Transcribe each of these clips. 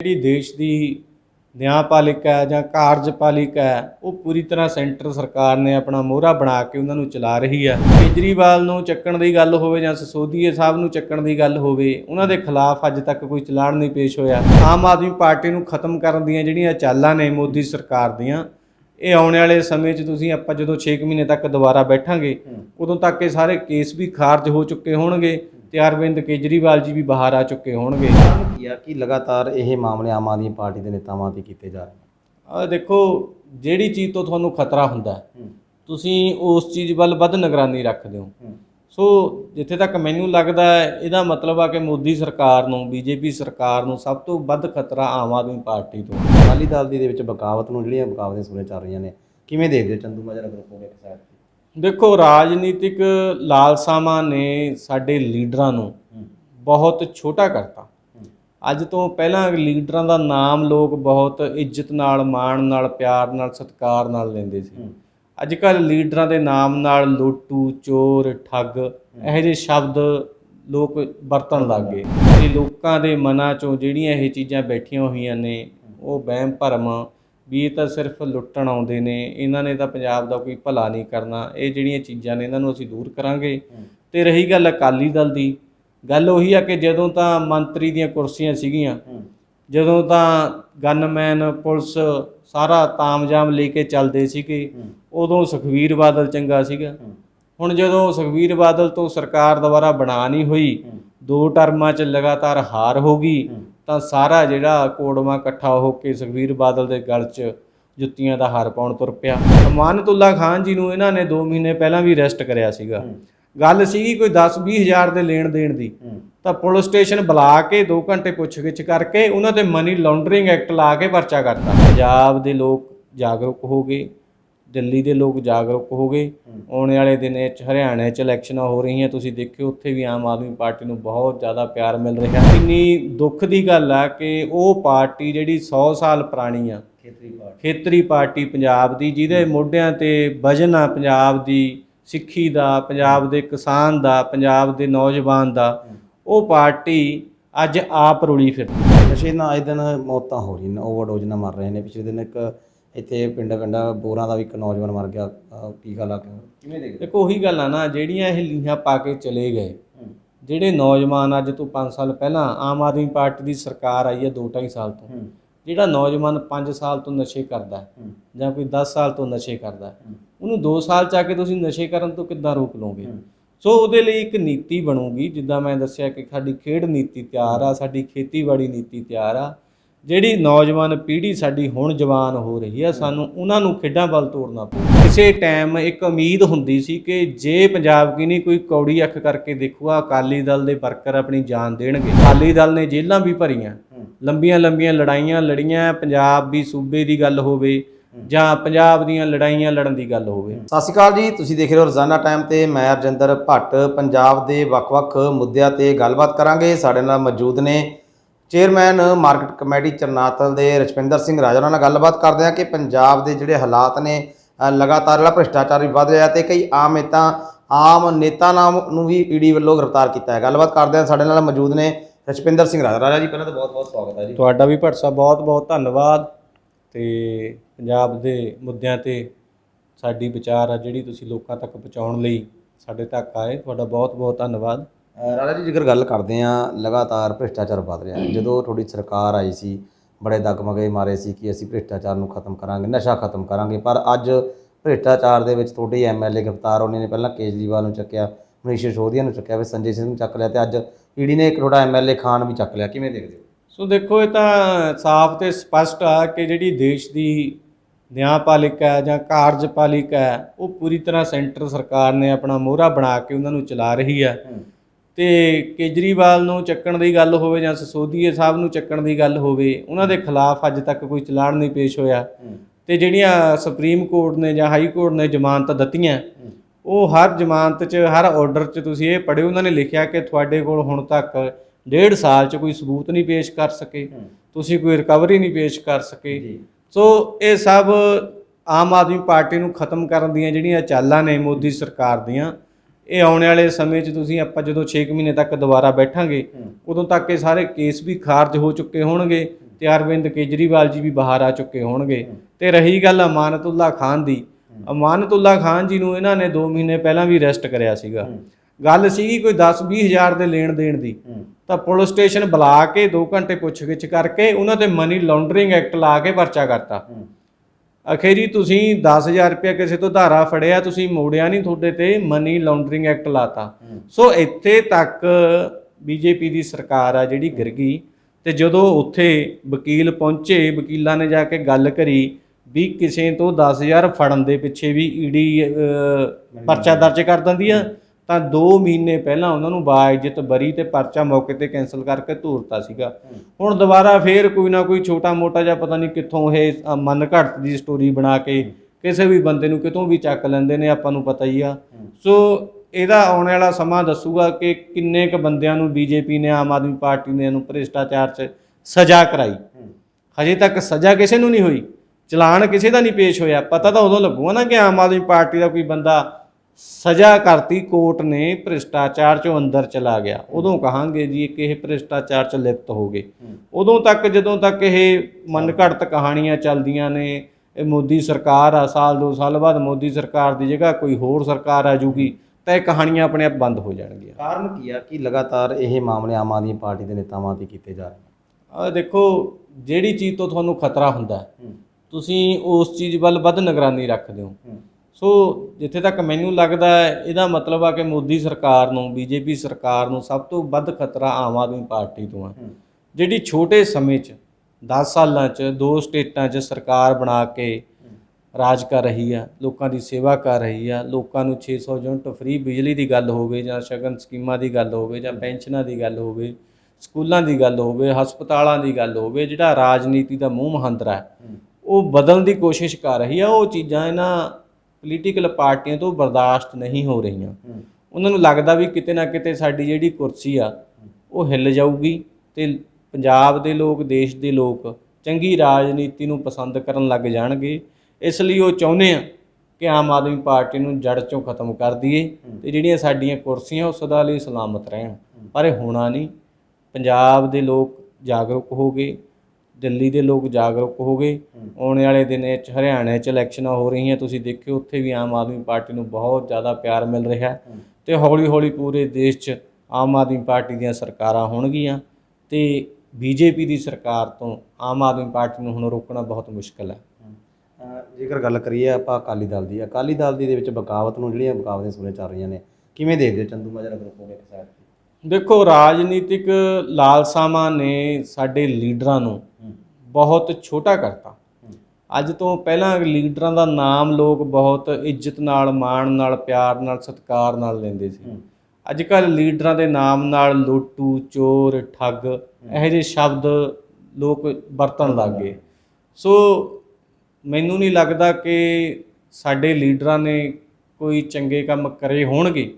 ਜਿਹੜੀ ਦੇਸ਼ ਦੀ ਨਿਆਂਪਾਲਿਕਾ ਹੈ ਜਾਂ ਕਾਰਜਪਾਲਿਕਾ ਹੈ ਉਹ ਪੂਰੀ ਤਰ੍ਹਾਂ ਸੈਂਟਰ ਸਰਕਾਰ ਨੇ ਆਪਣਾ ਮੋਹਰਾ ਬਣਾ ਕੇ ਉਹਨਾਂ ਨੂੰ ਚਲਾ ਰਹੀ ਹੈ। ਕੇਜਰੀਵਾਲ ਨੂੰ ਚੱਕਣ ਦੀ ਗੱਲ ਹੋਵੇ ਜਾਂ ਸਸੋਦੀਏ ਸਾਹਿਬ ਨੂੰ ਚੱਕਣ ਦੀ ਗੱਲ ਹੋਵੇ ਉਹਨਾਂ ਦੇ ਖਿਲਾਫ ਅੱਜ ਤੱਕ ਕੋਈ ਚਲਾਨ ਨਹੀਂ ਪੇਸ਼ ਹੋਇਆ। ਆਮ ਆਦਮੀ ਪਾਰਟੀ ਨੂੰ ਖਤਮ ਕਰਨ ਦੀਆਂ ਜਿਹੜੀਆਂ ਚਾਲਾਂ ਨੇ ਮੋਦੀ ਸਰਕਾਰ ਦੀਆਂ ਇਹ ਆਉਣ ਵਾਲੇ ਸਮੇਂ 'ਚ ਤੁਸੀਂ ਆਪਾਂ ਜਦੋਂ 6 ਮਹੀਨੇ ਤੱਕ ਦੁਬਾਰਾ ਬੈਠਾਂਗੇ ਉਦੋਂ ਤੱਕ ਇਹ ਸਾਰੇ ਕੇਸ ਵੀ ਖਾਰਜ ਹੋ ਚੁੱਕੇ ਹੋਣਗੇ। ਤੇ ਅਰਵਿੰਦ ਕੇਜਰੀਵਾਲ ਜੀ ਵੀ ਬਾਹਰ ਆ ਚੁੱਕੇ ਹੋਣਗੇ। ਕੀ ਆ ਕਿ ਲਗਾਤਾਰ ਇਹ ਮਾਮਲੇ ਆਮ ਆਦਮੀ ਪਾਰਟੀ ਦੇ ਨੇਤਾਵਾਂ ਤੇ ਕੀਤੇ ਜਾ ਰਹੇ ਨੇ? ਆ ਦੇਖੋ ਜਿਹੜੀ ਚੀਜ਼ ਤੋਂ ਤੁਹਾਨੂੰ ਖਤਰਾ ਹੁੰਦਾ ਤੁਸੀਂ ਉਸ ਚੀਜ਼ ਵੱਲ ਵੱਧ ਨਿਗਰਾਨੀ ਰੱਖਦੇ ਹੋ। ਸੋ ਜਿੱਥੇ ਤੱਕ ਮੈਨੂੰ ਲੱਗਦਾ ਹੈ ਇਹਦਾ ਮਤਲਬ ਆ ਕਿ ਮੋਦੀ ਸਰਕਾਰ ਨੂੰ ਬੀਜੇਪੀ ਸਰਕਾਰ ਨੂੰ ਸਭ ਤੋਂ ਵੱਧ ਖਤਰਾ ਆਮ ਆਦਮੀ ਪਾਰਟੀ ਤੋਂ। ਅਕਾਲੀ ਦਲ ਦੀ ਦੇ ਵਿੱਚ ਬਗਾਵਤ ਨੂੰ ਜਿਹੜੀਆਂ ਬਗਾਵਤਾਂ ਸੁਣੇ ਚੱਲ ਰਹੀਆਂ ਨੇ ਕਿਵੇਂ ਦੇਖਦੇ ਹੋ? ਚੰਦੂ ਮਾਜਰਾ ਗਰੁੱਪ ਹੋ ਗਿਆ ਇੱਕ ਸਾਈਡ ਦੇਖੋ, ਰਾਜਨੀਤਿਕ ਲਾਲਸਾਵਾਂ ਨੇ ਸਾਡੇ ਲੀਡਰਾਂ ਨੂੰ ਬਹੁਤ ਛੋਟਾ ਕਰਤਾ। ਅੱਜ ਤੋਂ ਪਹਿਲਾਂ ਲੀਡਰਾਂ ਦਾ ਨਾਮ ਲੋਕ ਬਹੁਤ ਇੱਜ਼ਤ ਨਾਲ, ਮਾਣ ਨਾਲ, ਪਿਆਰ ਨਾਲ, ਸਤਿਕਾਰ ਨਾਲ ਲੈਂਦੇ ਸੀ। ਅੱਜ ਕੱਲ ਲੀਡਰਾਂ ਦੇ ਨਾਮ ਨਾਲ ਲੋਟੂ, ਚੋਰ, ਠੱਗ ਇਹੋ ਜਿਹੇ ਸ਼ਬਦ ਲੋਕ ਵਰਤਣ ਲੱਗ ਗਏ। ਤੇ ਲੋਕਾਂ ਦੇ ਮਨਾਂ 'ਚੋਂ ਜਿਹੜੀਆਂ ਇਹ ਚੀਜ਼ਾਂ ਬੈਠੀਆਂ ਹੋਈਆਂ ਨੇ, ਉਹ ਵਹਿਮ ਭਰਮ ਵੀ ਇਹ ਤਾਂ ਸਿਰਫ ਲੁੱਟਣ ਆਉਂਦੇ ਨੇ ਇਹਨਾਂ ਨੇ ਤਾਂ ਪੰਜਾਬ ਦਾ ਕੋਈ ਭਲਾ ਨਹੀਂ ਕਰਨਾ ਇਹ ਜਿਹੜੀਆਂ ਚੀਜ਼ਾਂ ਨੇ ਇਹਨਾਂ ਨੂੰ ਅਸੀਂ ਦੂਰ ਕਰਾਂਗੇ। ਤੇ ਰਹੀ ਗੱਲ ਅਕਾਲੀ ਦਲ ਦੀ ਗੱਲ ਉਹੀ ਆ ਕਿ ਜਦੋਂ ਤਾਂ ਮੰਤਰੀ ਦੀਆਂ ਕੁਰਸੀਆਂ ਸੀਗੀਆਂ ਜਦੋਂ ਤਾਂ ਗਨਮੈਨ ਪੁਲਿਸ ਸਾਰਾ ਤਾਮਜਾਮ ਲੈ ਕੇ ਚੱਲਦੇ ਸੀਗੇ ਉਦੋਂ ਸੁਖਵੀਰ ਬਾਦਲ ਚੰਗਾ ਸੀਗਾ। ਹੁਣ ਜਦੋਂ ਸੁਖਵੀਰ ਬਾਦਲ ਤੋਂ ਸਰਕਾਰ ਦੁਬਾਰਾ ਬਣਾ ਨਹੀਂ ਹੋਈ ਦੋ ਟਰਮਾਂ 'ਚ ਲਗਾਤਾਰ ਹਾਰ ਹੋ ਗਈ ਤਾਂ ਸਾਰਾ ਜਿਹੜਾ ਕੋੜਮਾ ਇਕੱਠਾ ਹੋ ਕੇ ਸੁਖਵੀਰ ਬਾਦਲ ਦੇ ਗਲ 'ਚ ਜੁੱਤੀਆਂ ਦਾ ਹਾਰ ਪਾਉਣ ਤੁਰ ਪਿਆ। ਅਮਾਨਤੁੱਲਾ ਖਾਨ ਜੀ ਨੂੰ ਇਹਨਾਂ ਨੇ 2 ਮਹੀਨੇ ਪਹਿਲਾਂ ਵੀ ਅਰੈਸਟ ਕਰਿਆ ਸੀਗਾ। ਗੱਲ ਸੀਗੀ ਕੋਈ 10-20 ਹਜ਼ਾਰ ਦੇ ਲੈਣ ਦੇਣ ਦੀ। ਤਾਂ ਪੁਲਿਸ ਸਟੇਸ਼ਨ ਬੁਲਾ ਕੇ 2 ਘੰਟੇ ਪੁੱਛਗਿੱਛ ਕਰਕੇ ਉਹਨਾਂ ਤੇ ਮਨੀ ਲਾਂਡਰਿੰਗ ਐਕਟ ਲਾ ਕੇ ਪਰਚਾ ਕਰਤਾ। ਪੰਜਾਬ ਦੇ ਲੋਕ ਜਾਗਰੂਕ ਹੋ ਗਏ। ਦਿੱਲੀ ਦੇ ਲੋਕ ਜਾਗਰੂਕ ਹੋ ਗਏ। ਆਉਣ ਵਾਲੇ ਦਿਨੇ ਚ ਹਰਿਆਣੇ ਚ ਇਲੈਕਸ਼ਨਾਂ ਹੋ ਰਹੀਆਂ। ਤੁਸੀਂ ਦੇਖਿਓ ਉੱਥੇ ਵੀ ਆਮ ਆਦਮੀ ਪਾਰਟੀ ਨੂੰ ਬਹੁਤ ਜ਼ਿਆਦਾ ਪਿਆਰ ਮਿਲ ਰਿਹਾ। ਕਿੰਨੀ ਦੁੱਖ ਦੀ ਗੱਲ ਆ ਕਿ ਉਹ ਪਾਰਟੀ ਜਿਹੜੀ 100 ਸਾਲ ਪੁਰਾਣੀ ਆ ਖੇਤਰੀ ਪਾਰਟੀ। ਖੇਤਰੀ ਪਾਰਟੀ ਪੰਜਾਬ ਦੀ ਜਿਹਦੇ ਮੋਢਿਆਂ ਤੇ ਵਜਨ ਆ ਪੰਜਾਬ ਦੀ ਸਿੱਖੀ ਦਾ ਪੰਜਾਬ ਦੇ ਕਿਸਾਨ ਦਾ ਪੰਜਾਬ ਦੇ ਨੌਜਵਾਨ ਦਾ ਉਹ ਪਾਰਟੀ ਅੱਜ ਆਪ ਰੁਲੀ ਫਿਰਦੀ। ਨਸ਼ੇ ਨਾਲ ਆਏ ਦਿਨ ਮੌਤਾਂ ਹੋ ਰਹੀਆਂ ਨੇ ਓਵਰਡੋਜ਼ ਨਾਲ ਮਰ ਰਹੇ ਨੇ। ਪਿਛਲੇ ਦਿਨ ਇੱਕ ਇੱਥੇ ਪਿੰਡ ਪਿੰਡਾ ਬੋਰਾਂ ਦਾ ਵੀ ਇੱਕ ਨੌਜਵਾਨ ਮਰ ਗਿਆ ਅਹ ਟੀਕਾ ਲਾ ਕੇ ਕਿਵੇਂ ਦੇਖਦੇ ਦੇਖੋ ਉਹੀ ਗੱਲ ਆ ਨਾ ਜਿਹੜੀਆਂ ਇਹ ਲੀਹਾਂ ਪਾ ਕੇ ਚਲੇ ਗਏ ਜਿਹੜੇ ਨੌਜਵਾਨ ਅੱਜ ਤੋਂ 5 ਸਾਲ ਪਹਿਲਾਂ ਆਮ ਆਦਮੀ ਪਾਰਟੀ ਦੀ ਸਰਕਾਰ ਆਈ ਹੈ 2.5 ਸਾਲ ਤੋਂ ਜਿਹੜਾ ਨੌਜਵਾਨ 5 ਸਾਲ ਤੋਂ ਨਸ਼ੇ ਕਰਦਾ ਹੈ ਜਾਂ ਕੋਈ 10 ਸਾਲ ਤੋਂ ਨਸ਼ੇ ਕਰਦਾ ਹੈ ਉਹਨੂੰ 2 ਸਾਲ ਚ ਆ ਕੇ ਤੁਸੀਂ ਨਸ਼ੇ ਕਰਨ ਤੋਂ ਕਿੱਦਾਂ ਰੋਕ ਲਓਗੇ? ਸੋ ਉਹਦੇ ਲਈ ਇੱਕ ਨੀਤੀ ਬਣੂਗੀ ਜਿੱਦਾਂ ਮੈਂ ਦੱਸਿਆ ਕਿ ਸਾਡੀ ਖੇਡ ਨੀਤੀ ਤਿਆਰ ਆ ਸਾਡੀ ਖੇਤੀਬਾੜੀ ਨੀਤੀ ਤਿਆਰ ਆ ਜਿਹੜੀ ਨੌਜਵਾਨ ਪੀੜ੍ਹੀ ਸਾਡੀ ਹੁਣ ਜਵਾਨ ਹੋ ਰਹੀ ਆ ਸਾਨੂੰ ਉਹਨਾਂ ਨੂੰ ਖੇਡਾਂ ਵੱਲ ਤੋਰਨਾ ਪਊ। ਕਿਸੇ ਟਾਈਮ ਇੱਕ ਉਮੀਦ ਹੁੰਦੀ ਸੀ ਕਿ ਜੇ ਪੰਜਾਬ ਕੀ ਨਹੀਂ ਕੋਈ ਕੌੜੀ ਅੱਖ ਕਰਕੇ ਦੇਖੂਗਾ ਅਕਾਲੀ ਦਲ ਦੇ ਵਰਕਰ ਆਪਣੀ ਜਾਨ ਦੇਣਗੇ। ਅਕਾਲੀ ਦਲ ਨੇ ਜੇਲ੍ਹਾਂ ਵੀ ਭਰੀਆਂ ਲੰਬੀਆਂ ਲੰਬੀਆਂ ਲੜਾਈਆਂ ਲੜੀਆਂ ਪੰਜਾਬ ਵੀ ਸੂਬੇ ਦੀ ਗੱਲ ਹੋਵੇ ਜਾਂ ਪੰਜਾਬ ਦੀਆਂ ਲੜਾਈਆਂ ਲੜਨ ਦੀ ਗੱਲ ਹੋਵੇ। ਸਤਿ ਸ਼੍ਰੀ ਅਕਾਲ ਜੀ ਤੁਸੀਂ ਦੇਖ ਰਹੇ ਹੋ ਰੋਜ਼ਾਨਾ ਟਾਈਮ ਤੇ ਮੈਂ ਅਰਜਿੰਦਰ ਭੱਟ। ਪੰਜਾਬ ਦੇ ਵੱਖ-ਵੱਖ ਮੁੱਦਿਆਂ ਤੇ ਗੱਲਬਾਤ ਕਰਾਂਗੇ। ਸਾਡੇ ਨਾਲ ਮੌਜੂਦ ਨੇ ਚੇਅਰਮੈਨ ਮਾਰਕੀਟ ਕਮੇਟੀ ਚਰਨਾਤਲ ਦੇ ਰਜਪਿੰਦਰ ਸਿੰਘ ਰਾਜਾ ਉਹਨਾਂ ਨਾਲ ਗੱਲਬਾਤ ਕਰਦੇ ਹਾਂ ਕਿ ਪੰਜਾਬ ਦੇ ਜਿਹੜੇ ਹਾਲਾਤ ਨੇ ਲਗਾਤਾਰ ਜਿਹੜਾ ਭ੍ਰਿਸ਼ਟਾਚਾਰ ਵੀ ਵੱਧ ਰਿਹਾ ਤੇ ਕਈ ਆਮ ਨੇਤਾ ਆਮ ਨੇਤਾ ਨਾਮ ਨੂੰ ਵੀ ਈਡੀ ਵੱਲੋਂ ਗ੍ਰਿਫਤਾਰ ਕੀਤਾ ਹੈ। ਗੱਲਬਾਤ ਕਰਦੇ ਹਾਂ ਸਾਡੇ ਨਾਲ ਮੌਜੂਦ ਨੇ ਰਜਪਿੰਦਰ ਸਿੰਘ ਰਾਜਾ। ਰਾਜਾ ਜੀ, ਪਹਿਲਾਂ ਤਾਂ ਬਹੁਤ-ਬਹੁਤ ਸਵਾਗਤ ਹੈ ਜੀ। ਤੁਹਾਡਾ ਵੀ ਭੱਟ ਸਾਹਿਬ ਬਹੁਤ ਬਹੁਤ ਧੰਨਵਾਦ। ਤੇ ਪੰਜਾਬ ਦੇ ਮੁੱਦਿਆਂ ਤੇ ਸਾਡੀ ਵਿਚਾਰ ਆ ਜਿਹੜੀ ਤੁਸੀਂ ਲੋਕਾਂ ਤੱਕ ਪਹੁੰਚਾਉਣ ਲਈ ਸਾਡੇ ਤੱਕ ਆਏ, ਤੁਹਾਡਾ ਬਹੁਤ ਬਹੁਤ ਧੰਨਵਾਦ। ਰਾਜਾ ਜੀ ਜੇਕਰ ਗੱਲ ਕਰਦੇ ਹਾਂ ਲਗਾਤਾਰ ਭ੍ਰਿਸ਼ਟਾਚਾਰ ਵੱਧ ਰਿਹਾ ਹੈ। ਜਦੋਂ ਤੁਹਾਡੀ ਸਰਕਾਰ ਆਈ ਸੀ ਬੜੇ ਦਗਮਗੇ ਮਾਰੇ ਸੀ ਕਿ ਅਸੀਂ ਭ੍ਰਿਸ਼ਟਾਚਾਰ ਨੂੰ ਖਤਮ ਕਰਾਂਗੇ ਨਸ਼ਾ ਖਤਮ ਕਰਾਂਗੇ ਪਰ ਅੱਜ ਭ੍ਰਿਸ਼ਟਾਚਾਰ ਦੇ ਵਿੱਚ ਤੁਹਾਡੇ ਐਮਐਲਏ ਗ੍ਰਿਫਤਾਰ ਹੋਣੇ ਨੇ। ਪਹਿਲਾਂ ਕੇਜਰੀਵਾਲ ਨੂੰ ਚੱਕਿਆ ਮਨੀਸ਼ ਸਿਸੋਦੀਆ ਨੂੰ ਚੱਕਿਆ ਫਿਰ ਸੰਜੇ ਸਿੰਘ ਨੂੰ ਚੱਕ ਲਿਆ ਤੇ ਅੱਜ ਈਡੀ ਨੇ ਇੱਕ ਤੁਹਾਡਾ ਐਮਐਲਏ ਖਾਨ ਵੀ ਚੱਕ ਲਿਆ। ਕਿਵੇਂ ਦੇਖਦੇ ਹੋ? ਸੋ ਦੇਖੋ ਇਹ ਤਾਂ ਸਾਫ਼ ਤੇ ਸਪਸ਼ਟ ਆ ਕਿ ਜਿਹੜੀ ਦੇਸ਼ ਦੀ ਨਿਆਂਪਾਲਿਕਾ ਹੈ ਜਾਂ ਕਾਰਜਪਾਲਿਕਾ ਹੈ ਉਹ ਪੂਰੀ ਤਰ੍ਹਾਂ ਸੈਂਟਰ ਸਰਕਾਰ ਨੇ ਆਪਣਾ ਮੋਹਰਾ ਬਣਾ ਕੇ ਉਹਨਾਂ ਨੂੰ ਚਲਾ ਰਹੀ ਆ ਤੇ ਕੇਜਰੀਵਾਲ ਨੂੰ ਚੱਕਣ ਦੀ ਗੱਲ ਹੋਵੇ ਜਾਂ ਸਸੋਦੀਏ ਸਾਹਿਬ ਨੂੰ ਚੱਕਣ ਦੀ ਗੱਲ ਹੋਵੇ ਉਹਨਾਂ ਦੇ ਖਿਲਾਫ ਅੱਜ ਤੱਕ ਕੋਈ ਚਲਾਨ ਨਹੀਂ ਪੇਸ਼ ਹੋਇਆ। ਤੇ ਜਿਹੜੀਆਂ ਸੁਪਰੀਮ ਕੋਰਟ ਨੇ ਜਾਂ ਹਾਈ ਕੋਰਟ ਨੇ ਜ਼ਮਾਨਤਾਂ ਦਿੱਤੀਆਂ ਉਹ ਹਰ ਜ਼ਮਾਨਤ 'ਚ ਹਰ ਆਰਡਰ 'ਚ ਤੁਸੀਂ ਇਹ ਪੜ੍ਹਿਓ ਉਹਨਾਂ ਨੇ ਲਿਖਿਆ ਕਿ ਤੁਹਾਡੇ ਕੋਲ ਹੁਣ ਤੱਕ ਡੇਢ ਸਾਲ 'ਚ ਕੋਈ ਸਬੂਤ ਨਹੀਂ ਪੇਸ਼ ਕਰ ਸਕੇ ਤੁਸੀਂ ਕੋਈ ਰਿਕਵਰੀ ਨਹੀਂ ਪੇਸ਼ ਕਰ ਸਕੇ। ਸੋ ਇਹ ਸਭ ਆਮ ਆਦਮੀ ਪਾਰਟੀ ਨੂੰ ਖਤਮ ਕਰਨ ਦੀਆਂ ਜਿਹੜੀਆਂ ਚਾਲਾਂ ਨੇ ਮੋਦੀ ਸਰਕਾਰ ਦੀਆਂ ਇਹ ਆਉਣ ਵਾਲੇ ਸਮੇਂ 'ਚ ਤੁਸੀਂ ਆਪਾਂ ਜਦੋਂ 6 ਮਹੀਨੇ ਤੱਕ ਦੁਬਾਰਾ ਬੈਠਾਂਗੇ ਉਦੋਂ ਤੱਕ ਇਹ ਸਾਰੇ ਕੇਸ ਵੀ ਖਾਰਜ ਹੋ ਚੁੱਕੇ ਹੋਣਗੇ ਤੇ ਅਰਵਿੰਦ ਕੇਜਰੀਵਾਲ ਜੀ ਵੀ ਬਾਹਰ ਆ ਚੁੱਕੇ ਹੋਣਗੇ। ਤੇ ਰਹੀ ਗੱਲ ਅਮਾਨਤੁੱਲਾ ਖਾਨ ਦੀ। ਅਮਾਨਤੁੱਲਾ ਖਾਨ ਜੀ ਨੂੰ ਇਹਨਾਂ ਨੇ 2 ਮਹੀਨੇ ਪਹਿਲਾਂ ਵੀ ਅਰੈਸਟ ਕਰਿਆ ਸੀਗਾ। ਗੱਲ ਸੀਗੀ ਕੋਈ 10-20 ਹਜ਼ਾਰ ਦੇ ਲੈਣ ਦੇਣ ਦੀ। ਤਾਂ ਪੁਲਿਸ ਸਟੇਸ਼ਨ ਬੁਲਾ ਕੇ 2 ਘੰਟੇ ਪੁੱਛਗਿੱਛ ਕਰਕੇ ਉਹਨਾਂ ਤੇ ਮਨੀ ਲਾਂਡਰਿੰਗ ਐਕਟ ਲਾ ਕੇ ਪਰਚਾ ਕਰਤਾ। ਅਖੀਰੀ ਤੁਸੀਂ 10000 ਰੁਪਏ ਕਿਸੇ ਤੋਂ ਧਾਰਾ ਫੜਿਆ ਤੁਸੀਂ ਮੋੜਿਆ ਨਹੀਂ ਤੁਹਾਡੇ ਤੇ ਮਨੀ ਲਾਂਡਰਿੰਗ ਐਕਟ ਲਾਤਾ। ਸੋ ਇੱਥੇ ਤੱਕ ਬੀਜੇਪੀ ਦੀ ਸਰਕਾਰ ਆ ਜਿਹੜੀ ਗਿਰ ਗਈ ਤੇ ਜਦੋਂ ਉੱਥੇ ਵਕੀਲ ਪਹੁੰਚੇ ਵਕੀਲਾਂ ਨੇ ਜਾ ਕੇ ਗੱਲ ਕਰੀ ਵੀ ਕਿਸੇ ਤੋਂ 10000 ਫੜਨ ਦੇ ਪਿੱਛੇ ਵੀ ਈਡੀ ਪਰਚਾ ਦਰਜ ਕਰ ਦਿੰਦੀ ਆ। ਤਾਂ 2 ਮਹੀਨੇ ਪਹਿਲਾਂ ਉਹਨਾਂ ਨੂੰ ਬਾਇਜ਼ਤ ਬਰੀ ਤੇ ਪਰਚਾ ਮੌਕੇ ਤੇ ਕੈਨਸਲ ਕਰਕੇ ਧੂਰਤਾ ਸੀਗਾ। ਹੁਣ ਦੁਬਾਰਾ ਫੇਰ ਕੋਈ ਨਾ ਕੋਈ ਛੋਟਾ ਮੋਟਾ ਜਿਹਾ ਪਤਾ ਨਹੀਂ ਕਿੱਥੋਂ ਇਹ ਮਨ ਘੜਤ ਦੀ ਸਟੋਰੀ ਬਣਾ ਕੇ ਕਿਸੇ ਵੀ ਬੰਦੇ ਨੂੰ ਕਿਤੋਂ ਵੀ ਚੱਕ ਲੈਂਦੇ ਨੇ, ਆਪਾਂ ਨੂੰ ਪਤਾ ਹੀ ਆ। ਸੋ ਇਹਦਾ ਆਉਣ ਵਾਲਾ ਸਮਾਂ ਦੱਸੂਗਾ ਕਿ ਕਿੰਨੇ ਕ ਬੰਦਿਆਂ ਨੂੰ ਬੀਜੇਪੀ ਨੇ, ਆਮ ਆਦਮੀ ਪਾਰਟੀ ਨੇ ਇਹਨੂੰ ਭ੍ਰਿਸ਼ਟਾਚਾਰ 'ਚ ਸਜ਼ਾ ਕਰਾਈ। ਹਜੇ ਤੱਕ ਸਜ਼ਾ ਕਿਸੇ ਨੂੰ ਨਹੀਂ ਹੋਈ। ਚਲਾਨ ਕਿਸੇ ਦਾ ਨਹੀਂ ਪੇਸ਼ ਹੋਇਆ। ਪਤਾ ਤਾਂ ਉਦੋਂ ਲੱਗੂਗਾ ਨਾ ਕਿ ਆਮ ਆਦਮੀ ਪਾਰਟੀ ਦਾ ਕੋਈ ਬੰਦਾ ਸਜ਼ਾ ਕਰਤੀ ਕੋਰਟ ਨੇ ਭ੍ਰਿਸ਼ਟਾਚਾਰ ਚੋਂ ਅੰਦਰ ਚਲਾ ਗਿਆ। ਉਦੋਂ ਕਹਾਂਗੇ ਜੀ ਕਿ ਇਹ ਭ੍ਰਿਸ਼ਟਾਚਾਰ ਚ ਲਿਪਤ ਹੋ ਗਏ। ਉਦੋਂ ਤੱਕ ਜਦੋਂ ਤੱਕ ਇਹ ਮਨਘੜਤ ਕਹਾਣੀਆਂ ਚੱਲਦੀਆਂ ਨੇ ਇਹ ਮੋਦੀ ਸਰਕਾਰ ਆ ਸਾਲ ਦੋ ਸਾਲ ਬਾਅਦ ਮੋਦੀ ਸਰਕਾਰ ਦੀ ਜਗ੍ਹਾ ਕੋਈ ਹੋਰ ਸਰਕਾਰ ਆ ਜੂਗੀ ਤਾਂ ਇਹ ਕਹਾਣੀਆਂ ਆਪਣੇ ਆਪ ਬੰਦ ਹੋ ਜਾਣਗੀਆਂ। ਕਾਰਨ ਕੀ ਆ? ਕਿ ਲਗਾਤਾਰ ਇਹ ਮਾਮਲੇ ਆਮ ਆਦਮੀ ਪਾਰਟੀ ਦੇ ਨੇਤਾਵਾਂ ਤੇ ਕੀਤੇ ਜਾ ਰਹੇ ਆ ਦੇਖੋ ਜਿਹੜੀ ਚੀਜ਼ ਤੋਂ ਤੁਹਾਨੂੰ ਖਤਰਾ ਹੁੰਦਾ ਤੁਸੀਂ ਉਸ ਚੀਜ਼ ਵੱਲ ਵੱਧ ਨਿਗਰਾਨੀ ਰੱਖਦੇ ਹੋ। ਸੋ ਜਿੱਥੇ ਤੱਕ ਮੈਨੂੰ ਲੱਗਦਾ ਹੈ ਇਹਦਾ ਮਤਲਬ ਆ ਕਿ ਮੋਦੀ ਸਰਕਾਰ ਨੂੰ ਬੀਜੇਪੀ ਸਰਕਾਰ ਨੂੰ ਸਭ ਤੋਂ ਵੱਧ ਖਤਰਾ ਆਮ ਆਦਮੀ ਪਾਰਟੀ ਤੋਂ ਆ ਜਿਹੜੀ ਛੋਟੇ ਸਮੇਂ 'ਚ 10 ਸਾਲਾਂ 'ਚ ਦੋ ਸਟੇਟਾਂ 'ਚ ਸਰਕਾਰ ਬਣਾ ਕੇ ਰਾਜ ਕਰ ਰਹੀ ਆ ਲੋਕਾਂ ਦੀ ਸੇਵਾ ਕਰ ਰਹੀ ਆ ਲੋਕਾਂ ਨੂੰ 600 ਯੂਨਿਟ ਫ੍ਰੀ ਬਿਜਲੀ ਦੀ ਗੱਲ ਹੋਵੇ ਜਾਂ ਸ਼ਗਨ ਸਕੀਮਾਂ ਦੀ ਗੱਲ ਹੋਵੇ ਜਾਂ ਪੈਨਸ਼ਨਾਂ ਦੀ ਗੱਲ ਹੋਵੇ ਸਕੂਲਾਂ ਦੀ ਗੱਲ ਹੋਵੇ ਹਸਪਤਾਲਾਂ ਦੀ ਗੱਲ ਹੋਵੇ ਜਿਹੜਾ ਰਾਜਨੀਤੀ ਦਾ ਮੂੰਹ ਮਹੰਦਰਾ ਹੈ। ਉਹ ਬਦਲਣ ਦੀ ਕੋਸ਼ਿਸ਼ ਕਰ ਰਹੀ ਆ ਉਹ ਚੀਜ਼ਾਂ ਇਹਨਾਂ ਪੋਲੀਟੀਕਲ ਪਾਰਟੀਆਂ ਤੋਂ ਬਰਦਾਸ਼ਤ ਨਹੀਂ ਹੋ ਰਹੀਆਂ। ਉਹਨਾਂ ਨੂੰ ਲੱਗਦਾ ਵੀ ਕਿਤੇ ਨਾ ਕਿਤੇ ਸਾਡੀ ਜਿਹੜੀ ਕੁਰਸੀ ਆ ਉਹ ਹਿੱਲ ਜਾਊਗੀ ਤੇ ਪੰਜਾਬ ਦੇ ਲੋਕ ਦੇਸ਼ ਦੇ ਲੋਕ ਚੰਗੀ ਰਾਜਨੀਤੀ ਨੂੰ ਪਸੰਦ ਕਰਨ ਲੱਗ ਜਾਣਗੇ। ਇਸ ਲਈ ਉਹ ਚਾਹੁੰਦੇ ਆ ਕਿ ਆਮ ਆਦਮੀ ਪਾਰਟੀ ਨੂੰ ਜੜ ਚੋਂ ਖਤਮ ਕਰ ਦਈਏ ਤੇ ਜਿਹੜੀਆਂ ਸਾਡੀਆਂ ਕੁਰਸੀਆਂ ਉਹ ਸਦਾ ਲਈ ਸਲਾਮਤ ਰਹਿਣ। ਪਰ ਇਹ ਹੋਣਾ ਨਹੀਂ। ਪੰਜਾਬ ਦੇ ਲੋਕ ਜਾਗਰੂਕ ਹੋ ਗਏ। ਦਿੱਲੀ ਦੇ ਲੋਕ ਜਾਗਰੂਕ ਹੋ ਗਏ। ਆਉਣ ਵਾਲੇ ਦਿਨਾਂ 'ਚ ਹਰਿਆਣਾ 'ਚ ਇਲੈਕਸ਼ਨਾਂ ਹੋ ਰਹੀਆਂ। ਤੁਸੀਂ ਦੇਖਿਓ ਉੱਥੇ ਵੀ ਆਮ ਆਦਮੀ ਪਾਰਟੀ ਨੂੰ ਬਹੁਤ ਜ਼ਿਆਦਾ ਪਿਆਰ ਮਿਲ ਰਿਹਾ। ਤੇ ਹੌਲੀ-ਹੌਲੀ ਪੂਰੇ ਦੇਸ਼ 'ਚ ਆਮ ਆਦਮੀ ਪਾਰਟੀ ਦੀਆਂ ਸਰਕਾਰਾਂ ਹੋਣਗੀਆਂ। ਤੇ ਬੀਜੇਪੀ ਦੀ ਸਰਕਾਰ ਤੋਂ ਆਮ ਆਦਮੀ ਪਾਰਟੀ ਨੂੰ ਹੁਣ ਰੋਕਣਾ ਬਹੁਤ ਮੁਸ਼ਕਲ ਹੈ। ਜੇਕਰ ਗੱਲ ਕਰੀਏ ਆਪਾਂ ਅਕਾਲੀ ਦਲ ਦੀ ਅਕਾਲੀ ਦਲ ਦੀ ਦੇ ਵਿੱਚ ਬਗਾਵਤ ਨੂੰ ਜਿਹੜੀਆਂ ਬਗਾਵਤ ਦੀਆਂ ਸੁਣੇ ਚੱਲ ਰਹੀਆਂ ਨੇ ਕਿਵੇਂ ਦੇਖਦੇ ਚੰਦੂ ਮਾਜਰਾ ਗਰੁੱਪ ਹੋ ਗਿਆ ਤੇ ਦੇਖੋ ਰਾਜਨੀਤਿਕ ਲਾਲਸਾਵਾਂ ਨੇ ਸਾਡੇ ਲੀਡਰਾਂ ਨੂੰ ਬਹੁਤ ਛੋਟਾ ਕਰਤਾ। ਅੱਜ ਤੋਂ ਪਹਿਲਾਂ ਲੀਡਰਾਂ ਦਾ ਨਾਮ ਲੋਕ ਬਹੁਤ ਇੱਜ਼ਤ ਨਾਲ ਮਾਣ ਨਾਲ ਪਿਆਰ ਨਾਲ ਸਤਿਕਾਰ ਨਾਲ ਲੈਂਦੇ ਸੀ। ਅੱਜ ਕੱਲ ਲੀਡਰਾਂ ਦੇ ਨਾਮ ਨਾਲ ਲੋਟੂ ਚੋਰ ਠੱਗ ਇਹੋ ਜਿਹੇ ਸ਼ਬਦ ਲੋਕ ਵਰਤਣ ਲੱਗ ਗਏ। ਸੋ ਮੈਨੂੰ ਨਹੀਂ ਲੱਗਦਾ ਕਿ ਸਾਡੇ ਲੀਡਰਾਂ ਨੇ ਕੋਈ ਚੰਗੇ ਕੰਮ ਕਰੇ ਹੋਣਗੇ।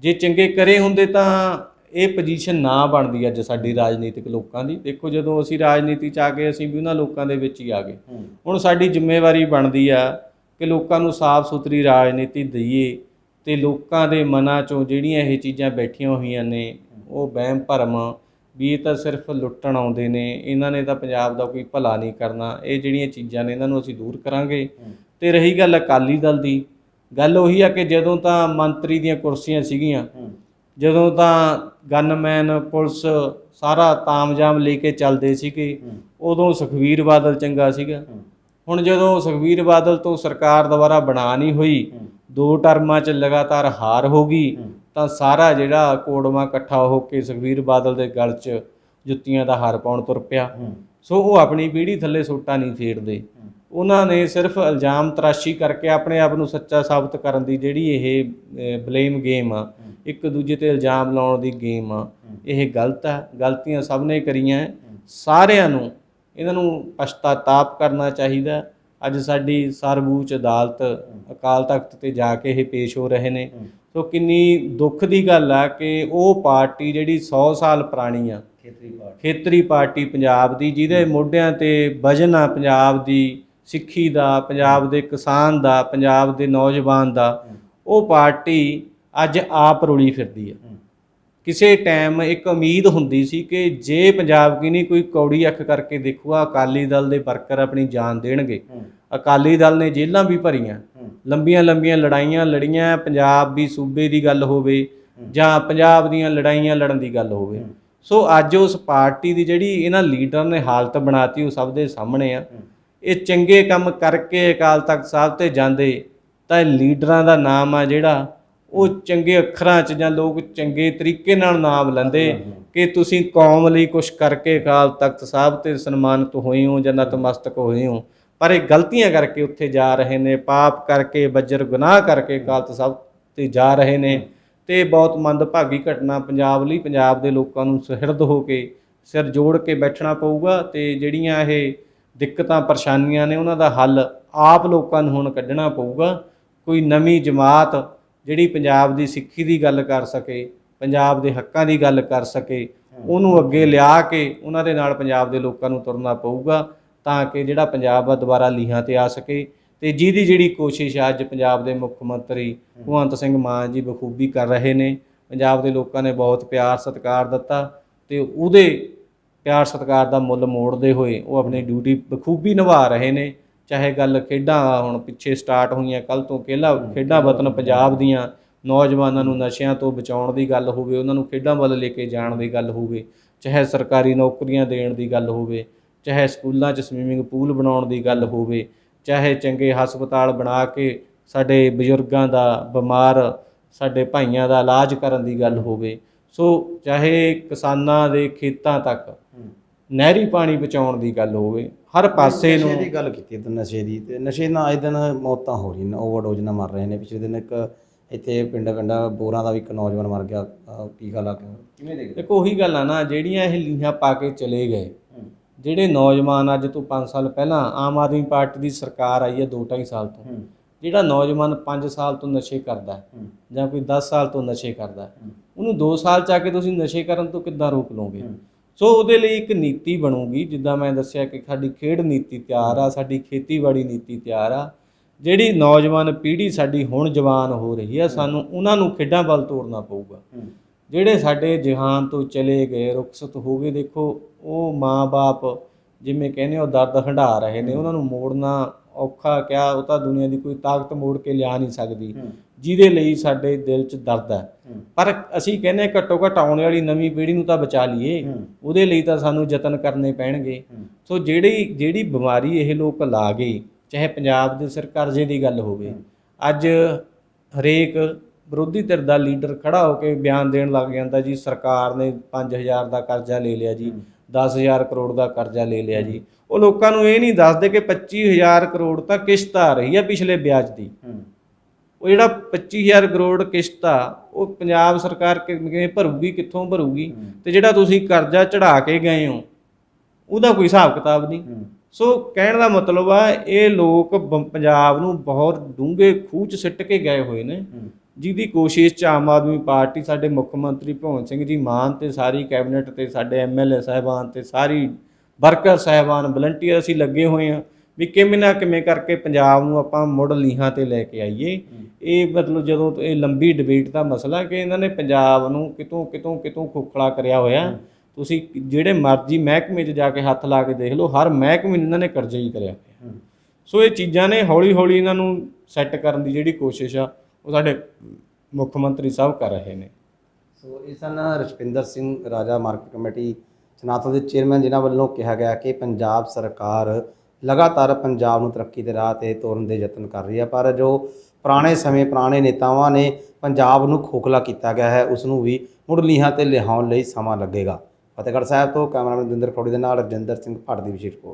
ਜੇ ਚੰਗੇ ਕਰੇ ਹੁੰਦੇ ਤਾਂ ਇਹ ਪੋਜੀਸ਼ਨ ਨਾ ਬਣਦੀ ਅੱਜ ਸਾਡੀ ਰਾਜਨੀਤਿਕ ਲੋਕਾਂ ਦੀ। ਦੇਖੋ ਜਦੋਂ ਅਸੀਂ ਰਾਜਨੀਤੀ ਚ ਆ ਗਏ ਅਸੀਂ ਵੀ ਉਹਨਾਂ ਲੋਕਾਂ ਦੇ ਵਿੱਚ ਹੀ ਆ ਗਏ। ਹੁਣ ਸਾਡੀ ਜ਼ਿੰਮੇਵਾਰੀ ਬਣਦੀ ਆ ਕਿ ਲੋਕਾਂ ਨੂੰ ਸਾਫ਼ ਸੁਥਰੀ ਰਾਜਨੀਤੀ ਦਈਏ ਤੇ ਲੋਕਾਂ ਦੇ ਮਨਾਂ ਚੋਂ ਜਿਹੜੀਆਂ ਇਹ ਚੀਜ਼ਾਂ ਬੈਠੀਆਂ ਹੋਈਆਂ ਨੇ ਉਹ ਵਹਿਮ ਭਰਮ ਵੀ ਇਹ ਤਾਂ ਸਿਰਫ ਲੁੱਟਣ ਆਉਂਦੇ ਨੇ। ਇਹਨਾਂ ਨੇ ਤਾਂ ਪੰਜਾਬ ਦਾ ਕੋਈ ਭਲਾ ਨਹੀਂ ਕਰਨਾ। ਇਹ ਜਿਹੜੀਆਂ ਚੀਜ਼ਾਂ ਨੇ ਇਹਨਾਂ ਨੂੰ ਅਸੀਂ ਦੂਰ ਕਰਾਂਗੇ। ਤੇ ਰਹੀ ਗੱਲ ਅਕਾਲੀ ਦਲ ਦੀ ਗੱਲ ਉਹੀ ਆ ਕਿ ਜਦੋਂ ਤਾਂ ਮੰਤਰੀ ਦੀਆਂ ਕੁਰਸੀਆਂ ਸੀਗੀਆਂ ਜਦੋਂ ਤਾਂ ਗਨਮੈਨ ਪੁਲਿਸ ਸਾਰਾ ਤਾਮਜਾਮ ਲੈ ਕੇ ਚੱਲਦੇ ਸੀਗੇ ਉਦੋਂ ਸੁਖਵੀਰ ਬਾਦਲ ਚੰਗਾ ਸੀਗਾ। ਹੁਣ ਜਦੋਂ ਸੁਖਵੀਰ ਬਾਦਲ ਤੋਂ ਸਰਕਾਰ ਦੁਬਾਰਾ ਬਣਾ ਨਹੀਂ ਹੋਈ ਦੋ ਟਰਮਾਂ 'ਚ ਲਗਾਤਾਰ ਹਾਰ ਹੋ ਗਈ ਤਾਂ ਸਾਰਾ ਜਿਹੜਾ ਕੋੜਵਾ ਇਕੱਠਾ ਹੋ ਕੇ ਸੁਖਵੀਰ ਬਾਦਲ ਦੇ ਗਲ 'ਚ ਜੁੱਤੀਆਂ ਦਾ ਹਾਰ ਪਾਉਣ ਤੁਰ ਪਿਆ। ਸੋ ਉਹ ਆਪਣੀ ਪੀੜ੍ਹੀ ਥੱਲੇ ਸੋਟਾ ਨਹੀਂ ਫੇਰਦੇ। ਉਹਨਾਂ ਨੇ ਸਿਰਫ ਇਲਜ਼ਾਮ ਤਰਾਸ਼ੀ ਕਰਕੇ ਆਪਣੇ ਆਪ ਨੂੰ ਸੱਚਾ ਸਾਬਤ ਕਰਨ ਦੀ ਜਿਹੜੀ ਇਹ ਬਲੇਮ ਗੇਮ ਆ ਇੱਕ ਦੂਜੇ ਤੇ ਇਲਜ਼ਾਮ ਲਾਉਣ ਦੀ ਗੇਮ ਆ। ਇਹ ਗਲਤ ਆ ਗਲਤੀਆਂ ਸਭ ਨੇ ਕਰੀਆਂ। ਸਾਰਿਆਂ ਨੂੰ ਇਹਨਾਂ ਨੂੰ ਪਛਤਾਤਾਪ ਕਰਨਾ ਚਾਹੀਦਾ। ਅੱਜ ਸਾਡੀ ਸਰਵਉੱਚ ਅਦਾਲਤ ਅਕਾਲ ਤਖਤ ਤੇ ਜਾ ਕੇ ਇਹ ਪੇਸ਼ ਹੋ ਰਹੇ ਨੇ। ਸੋ ਕਿੰਨੀ ਦੁੱਖ ਦੀ ਗੱਲ ਆ ਕਿ ਉਹ ਪਾਰਟੀ ਜਿਹੜੀ 100 ਸਾਲ ਪੁਰਾਣੀ ਆ ਖੇਤਰੀ ਪਾਰਟੀ। ਖੇਤਰੀ ਪਾਰਟੀ ਪੰਜਾਬ ਦੀ ਜਿਹਦੇ ਮੋਢਿਆਂ ਤੇ ਵਜਨ ਆ ਪੰਜਾਬ ਦੀ ਸਿੱਖੀ ਦਾ ਪੰਜਾਬ ਦੇ ਕਿਸਾਨ ਦਾ ਪੰਜਾਬ ਦੇ ਨੌਜਵਾਨ ਦਾ ਉਹ ਪਾਰਟੀ ਅੱਜ ਆਪ ਰੁਲੀ ਫਿਰਦੀ ਹੈ। ਕਿਸੇ ਟਾਈਮ ਇੱਕ ਉਮੀਦ ਹੁੰਦੀ ਸੀ ਕਿ ਜੇ ਪੰਜਾਬ ਕੀ ਨਹੀਂ ਕੋਈ ਕੌੜੀ ਅੱਖ ਕਰਕੇ ਦੇਖੂਗਾ ਅਕਾਲੀ ਦਲ ਦੇ ਵਰਕਰ ਆਪਣੀ ਜਾਨ ਦੇਣਗੇ। ਅਕਾਲੀ ਦਲ ਨੇ ਜੇਲ੍ਹਾਂ ਵੀ ਭਰੀਆਂ। ਲੰਬੀਆਂ ਲੰਬੀਆਂ ਲੜਾਈਆਂ ਲੜੀਆਂ ਪੰਜਾਬ ਵੀ ਸੂਬੇ ਦੀ ਗੱਲ ਹੋਵੇ ਜਾਂ ਪੰਜਾਬ ਦੀਆਂ ਲੜਾਈਆਂ ਲੜਨ ਦੀ ਗੱਲ ਹੋਵੇ। ਸੋ ਅੱਜ ਉਸ ਪਾਰਟੀ ਦੀ ਜਿਹੜੀ ਇਹਨਾਂ ਲੀਡਰ ਨੇ ਹਾਲਤ ਬਣਾਤੀ ਉਹ ਸਭ ਦੇ ਸਾਹਮਣੇ ਆ। ਇਹ ਚੰਗੇ ਕੰਮ ਕਰਕੇ ਅਕਾਲ ਤਖਤ ਸਾਹਿਬ ਤੇ ਜਾਂਦੇ ਤਾਂ ਇਹ ਲੀਡਰਾਂ ਦਾ ਨਾਮ ਆ ਜਿਹੜਾ ਉਹ ਚੰਗੇ ਅੱਖਰਾਂ 'ਚ ਜਾਂ ਲੋਕ ਚੰਗੇ ਤਰੀਕੇ ਨਾਲ ਨਾਮ ਲੈਂਦੇ ਕਿ ਤੁਸੀਂ ਕੌਮ ਲਈ ਕੁਝ ਕਰਕੇ ਅਕਾਲ ਤਖਤ ਸਾਹਿਬ ਤੇ ਸਨਮਾਨਿਤ ਹੋਏ ਹੋ ਜਾਂ ਨਤਮਸਤਕ ਹੋਏ ਹੋ। ਪਰ ਇਹ ਗਲਤੀਆਂ ਕਰਕੇ ਉੱਥੇ ਜਾ ਰਹੇ ਨੇ ਪਾਪ ਕਰਕੇ ਬੱਜਰ ਗੁਨਾਹ ਕਰਕੇ ਅਕਾਲ ਤਖਤ ਸਾਹਿਬ ਤੇ ਜਾ ਰਹੇ ਨੇ ਤੇ ਬਹੁਤ ਮੰਦਭਾਗੀ ਘਟਨਾ ਪੰਜਾਬ ਲਈ ਪੰਜਾਬ ਦੇ ਲੋਕਾਂ ਨੂੰ ਸੁਹਿਰਦ ਹੋ ਕੇ ਸਿਰ ਜੋੜ ਕੇ ਬੈਠਣਾ ਪਊਗਾ ਤੇ ਜਿਹੜੀਆਂ ਇਹ ਦਿੱਕਤਾਂ, ਪਰੇਸ਼ਾਨੀਆਂ ਨੇ ਉਹਨਾਂ ਦਾ ਹੱਲ ਆਪ ਲੋਕਾਂ ਨੂੰ ਹੁਣ ਕੱਢਣਾ ਪਊਗਾ। ਕੋਈ ਨਵੀਂ ਜਮਾਤ ਜਿਹੜੀ ਪੰਜਾਬ ਦੀ ਸਿੱਖੀ ਦੀ ਗੱਲ ਕਰ ਸਕੇ, ਪੰਜਾਬ ਦੇ ਹੱਕਾਂ ਦੀ ਗੱਲ ਕਰ ਸਕੇ, ਉਹਨੂੰ ਅੱਗੇ ਲਿਆ ਕੇ ਉਹਨਾਂ ਦੇ ਨਾਲ ਪੰਜਾਬ ਦੇ ਲੋਕਾਂ ਨੂੰ ਤੁਰਨਾ ਪਊਗਾ ਤਾਂ ਕਿ ਜਿਹੜਾ ਪੰਜਾਬ ਆ ਦੁਬਾਰਾ ਲੀਹਾਂ ਤੇ ਆ ਸਕੇ। ਤੇ ਜਿਹਦੀ ਜਿਹੜੀ ਕੋਸ਼ਿਸ਼ ਅੱਜ ਪੰਜਾਬ ਦੇ ਮੁੱਖ ਮੰਤਰੀ ਭਗਵੰਤ ਸਿੰਘ ਮਾਨ ਜੀ ਬਖੂਬੀ ਕਰ ਰਹੇ ਨੇ। ਪੰਜਾਬ ਦੇ ਲੋਕਾਂ ਨੇ ਬਹੁਤ ਪਿਆਰ ਸਤਿਕਾਰ ਦਿੱਤਾ ਤੇ ਉਹਦੇ ਪਿਆਰ ਸਤਿਕਾਰ ਦਾ ਮੁੱਲ ਮੋੜਦੇ ਹੋਏ ਉਹ ਆਪਣੀ ਡਿਊਟੀ ਬਖੂਬੀ ਨਿਭਾ ਰਹੇ ਨੇ, ਚਾਹੇ ਗੱਲ ਖੇਡਾਂ ਹੁਣ ਪਿੱਛੇ ਸਟਾਰਟ ਹੋਈਆਂ ਕੱਲ ਤੋਂ ਖੇਲਾ ਖੇਡਾਂ ਵਤਨ ਪੰਜਾਬ ਦੀਆਂ ਨੌਜਵਾਨਾਂ ਨੂੰ ਨਸ਼ਿਆਂ ਤੋਂ ਬਚਾਉਣ ਦੀ ਗੱਲ ਹੋਵੇ, ਉਹਨਾਂ ਨੂੰ ਖੇਡਾਂ ਵੱਲ ਲੈ ਕੇ ਜਾਣ ਦੀ ਗੱਲ ਹੋਵੇ, ਚਾਹੇ ਸਰਕਾਰੀ ਨੌਕਰੀਆਂ ਦੇਣ ਦੀ ਗੱਲ ਹੋਵੇ, ਚਾਹੇ ਸਕੂਲਾਂ 'ਚ ਸਵੀਮਿੰਗ ਪੂਲ ਬਣਾਉਣ ਦੀ ਗੱਲ ਹੋਵੇ, ਚਾਹੇ ਚੰਗੇ ਹਸਪਤਾਲ ਬਣਾ ਕੇ ਸਾਡੇ ਬਜ਼ੁਰਗਾਂ ਦਾ ਬਿਮਾਰ ਸਾਡੇ ਭਾਈਆਂ ਦਾ ਇਲਾਜ ਕਰਨ ਦੀ ਗੱਲ ਹੋਵੇ, ਸੋ ਚਾਹੇ ਕਿਸਾਨਾਂ ਦੇ ਖੇਤਾਂ ਤੱਕ ਨਹਿਰੀ ਪਾਣੀ ਬਚਾਉਣ ਦੀ ਗੱਲ ਹੋਵੇ ਹਰ ਪਾਸੇ ਨੂੰ ਨਸ਼ੇ ਦੀ ਗੱਲ ਕੀਤੀ ਤੇ ਨਸ਼ੇ ਦੀ ਤੇ ਨਸ਼ੇ ਨਾਲ ਆਏ ਦਿਨ ਮੌਤਾਂ ਹੋ ਰਹੀਆਂ ਨੇ ਓਵਰਡੋਜ਼ ਨਾਲ ਮਰ ਰਹੇ ਨੇ ਪਿਛਲੇ ਦਿਨ ਇੱਕ ਇੱਥੇ ਪਿੰਡ ਪਿੰਡਾ ਬੋਰਾਂ ਦਾ ਵੀ ਇੱਕ ਨੌਜਵਾਨ ਮਰ ਗਿਆ ਅਹ ਟੀਕਾ ਲਾ ਕੇ। ਕਿਵੇਂ ਦੇਖਦੇ ਦੇਖੋ ਉਹੀ ਗੱਲ ਆ ਨਾ ਜਿਹੜੀਆਂ ਇਹ ਲੀਹਾਂ ਪਾ ਕੇ ਚਲੇ ਗਏ ਜਿਹੜੇ ਨੌਜਵਾਨ ਅੱਜ ਤੋਂ 5 ਸਾਲ ਪਹਿਲਾਂ ਆਮ ਆਦਮੀ ਪਾਰਟੀ ਦੀ ਸਰਕਾਰ ਆਈ ਹੈ 2.5 ਸਾਲ ਤੋਂ ਜਿਹੜਾ ਨੌਜਵਾਨ 5 ਸਾਲ ਤੋਂ ਨਸ਼ੇ ਕਰਦਾ ਹੈ ਜਾਂ ਕੋਈ 10 ਸਾਲ ਤੋਂ ਨਸ਼ੇ ਕਰਦਾ ਹੈ ਉਹਨੂੰ 2 ਸਾਲ ਚ ਆ ਕੇ ਤੁਸੀਂ ਨਸ਼ੇ ਕਰਨ ਤੋਂ ਕਿੱਦਾਂ ਰੋਕ ਲਓਗੇ? ਸੋ ਉਹਦੇ ਲਈ ਇੱਕ ਨੀਤੀ ਬਣੂਗੀ ਜਿੱਦਾਂ ਮੈਂ ਦੱਸਿਆ ਕਿ ਸਾਡੀ ਖੇਡ ਨੀਤੀ ਤਿਆਰ ਆ ਸਾਡੀ ਖੇਤੀਬਾੜੀ ਨੀਤੀ ਤਿਆਰ ਆ ਜਿਹੜੀ ਨੌਜਵਾਨ ਪੀੜ੍ਹੀ ਸਾਡੀ ਹੁਣ ਜਵਾਨ ਹੋ ਰਹੀ ਆ ਸਾਨੂੰ ਉਹਨਾਂ ਨੂੰ ਖੇਡਾਂ ਵੱਲ ਤੋਰਨਾ ਪਊਗਾ। ਜਿਹੜੇ ਸਾਡੇ ਜਹਾਨ ਤੋਂ ਚਲੇ ਗਏ ਰੁਖਸਤ ਹੋ ਗਏ ਦੇਖੋ ਉਹ ਮਾਂ-ਬਾਪ ਜਿਵੇਂ ਕਹਿੰਦੇ ਉਹ ਦਰਦ ਹੰਢਾ ਰਹੇ ਨੇ ਉਹਨਾਂ ਨੂੰ ਮੋੜਨਾ ਔਖਾ ਕਿਆ ਉਹ ਤਾਂ ਦੁਨੀਆ ਦੀ ਕੋਈ ਤਾਕਤ ਮੋੜ ਕੇ ਲਿਆ ਨਹੀਂ ਸਕਦੀ। ਜਿਹਦੇ ਲਈ ਸਾਡੇ ਦਿਲ 'ਚ ਦਰਦ ਹੈ। ਪਰ ਅਸੀਂ ਕਹਿੰਦੇ ਘੱਟੋ ਘੱਟ ਆਉਣ ਵਾਲੀ ਨਵੀਂ ਪੀੜ੍ਹੀ ਨੂੰ ਤਾਂ ਬਚਾ ਲਈਏ। ਉਹਦੇ ਲਈ ਤਾਂ ਸਾਨੂੰ ਯਤਨ ਕਰਨੇ ਪੈਣਗੇ। ਸੋ ਜਿਹੜੀ ਜਿਹੜੀ ਬਿਮਾਰੀ ਇਹ ਲੋਕ ਲਾ ਗਏ ਚਾਹੇ ਪੰਜਾਬ ਦੇ ਸਿਰ ਕਰਜ਼ੇ ਦੀ ਗੱਲ ਹੋਵੇ ਅੱਜ ਹਰੇਕ ਵਿਰੋਧੀ ਧਿਰ ਦਾ ਲੀਡਰ ਖੜਾ ਹੋ ਕੇ ਬਿਆਨ ਦੇਣ ਲੱਗ ਜਾਂਦਾ ਜੀ ਸਰਕਾਰ ਨੇ 5000 ਦਾ ਕਰਜ਼ਾ ਲੈ ਲਿਆ ਜੀ 10000 ਕਰੋੜ ਦਾ ਕਰਜ਼ਾ ਲੈ ਲਿਆ ਜੀ। ਉਹ ਲੋਕਾਂ ਨੂੰ ਇਹ ਨਹੀਂ ਦੱਸਦੇ ਕਿ 25000 ਕਰੋੜ ਤਾਂ ਕਿਸ਼ਤ ਆ ਰਹੀ ਹੈ ਪਿਛਲੇ ਵਿਆਜ ਦੀ। ਉਹ ਜਿਹੜਾ 25000 ਕਰੋੜ ਕਿਸ਼ਤ ਆ ਉਹ ਪੰਜਾਬ ਸਰਕਾਰ ਕਿਵੇਂ ਭਰੂਗੀ ਕਿੱਥੋਂ ਭਰੂਗੀ? ਤੇ ਜਿਹੜਾ ਤੁਸੀਂ ਕਰਜ਼ਾ ਚੜਾ ਕੇ ਗਏ ਹੋ ਉਹਦਾ ਕੋਈ ਹਿਸਾਬ ਕਿਤਾਬ ਨਹੀਂ। ਸੋ ਕਹਿਣ ਦਾ ਮਤਲਬ ਆ ਇਹ ਲੋਕ ਪੰਜਾਬ ਨੂੰ ਬਹੁਤ ਡੂੰਘੇ ਖੂਹ 'ਚ ਸਿੱਟ ਕੇ ਗਏ ਹੋਏ ਨੇ। ਜਿਹਦੀ ਕੋਸ਼ਿਸ਼ 'ਚ ਆਮ ਆਦਮੀ ਪਾਰਟੀ ਸਾਡੇ ਮੁੱਖ ਮੰਤਰੀ ਭਗਵੰਤ ਸਿੰਘ ਜੀ ਮਾਨ ਤੇ ਸਾਰੀ ਕੈਬਨਿਟ ਤੇ ਸਾਡੇ ਐਮਐਲਏ ਸਾਹਿਬਾਨ ਤੇ ਸਾਰੀ ਵਰਕਰ ਸਾਹਿਬਾਨ ਵਲੰਟੀਅਰ ਅਸੀਂ ਲੱਗੇ ਹੋਏ ਆ ਵੀ ਕਿਵੇਂ ਨਾ ਕਿਵੇਂ ਕਰਕੇ ਪੰਜਾਬ ਨੂੰ ਆਪਾਂ ਮੁੜ ਲੀਹਾਂ ਤੇ ਲੈ ਕੇ ਆਈਏ। ਇਹ ਮਤਲਬ ਜਦੋਂ ਇਹ ਲੰਬੀ ਡਿਬੇਟ ਦਾ ਮਸਲਾ ਕਿ ਇਹਨਾਂ ਨੇ ਪੰਜਾਬ ਨੂੰ ਕਿਤੋਂ ਕਿਤੋਂ ਕਿਤੋਂ ਖੋਖਲਾ ਕਰਿਆ ਹੋਇਆ। ਤੁਸੀਂ ਜਿਹੜੇ ਮਰਜ਼ੀ ਮਹਿਕਮੇ 'ਚ ਜਾ ਕੇ ਹੱਥ ਲਾ ਕੇ ਦੇਖ ਲਓ ਹਰ ਮਹਿਕਮੇ ਨੂੰ ਇਹਨਾਂ ਨੇ ਕਰਜ਼ਾ ਹੀ ਕਰਿਆ। ਸੋ ਇਹ ਚੀਜ਼ਾਂ ਨੇ ਹੌਲੀ ਹੌਲੀ ਇਹਨਾਂ ਨੂੰ ਸੈੱਟ ਕਰਨ ਦੀ ਜਿਹੜੀ ਕੋਸ਼ਿਸ਼ ਆ ਉਹ ਸਾਡੇ ਮੁੱਖ ਮੰਤਰੀ ਸਾਹਿਬ ਕਰ ਰਹੇ ਨੇ। ਸੋ ਇਸ ਸਨ ਰਜਪਿੰਦਰ ਸਿੰਘ ਰਾਜਾ ਮਾਰਕੀਟ ਕਮੇਟੀ ਚਨਾਤਲ ਦੇ ਚੇਅਰਮੈਨ ਜਿਨ੍ਹਾਂ ਵੱਲੋਂ ਕਿਹਾ ਗਿਆ ਕਿ ਪੰਜਾਬ ਸਰਕਾਰ ਲਗਾਤਾਰ ਪੰਜਾਬ ਨੂੰ ਤਰੱਕੀ ਦੇ ਰਾਹ ਤੇ ਤੋਰਨ ਦੇ ਯਤਨ ਕਰ ਰਹੀ ਹੈ, ਪਰ ਜੋ ਪੁਰਾਣੇ ਸਮੇਂ, ਪੁਰਾਣੇ ਨੇਤਾਵਾਂ ਨੇ ਪੰਜਾਬ ਨੂੰ ਖੋਖਲਾ ਕੀਤਾ ਗਿਆ ਹੈ ਉਸ ਨੂੰ ਵੀ ਮੁੜ ਲੀਹਾਂ ਤੇ ਲਿਆਉਣ ਲਈ ਸਮਾਂ ਲੱਗੇਗਾ। ਫਤਿਹਗੜ੍ਹ ਸਾਹਿਬ ਤੋਂ ਕੈਮਰਾਮੈਨ ਦਿੰਦਰ ਖੋੜੀ ਦੇ ਨਾਲ ਰਜਿੰਦਰ ਸਿੰਘ ਭੱਟ ਦੀ ਵਿਸ਼ੇਸ਼ ਰਿਪੋਰਟ।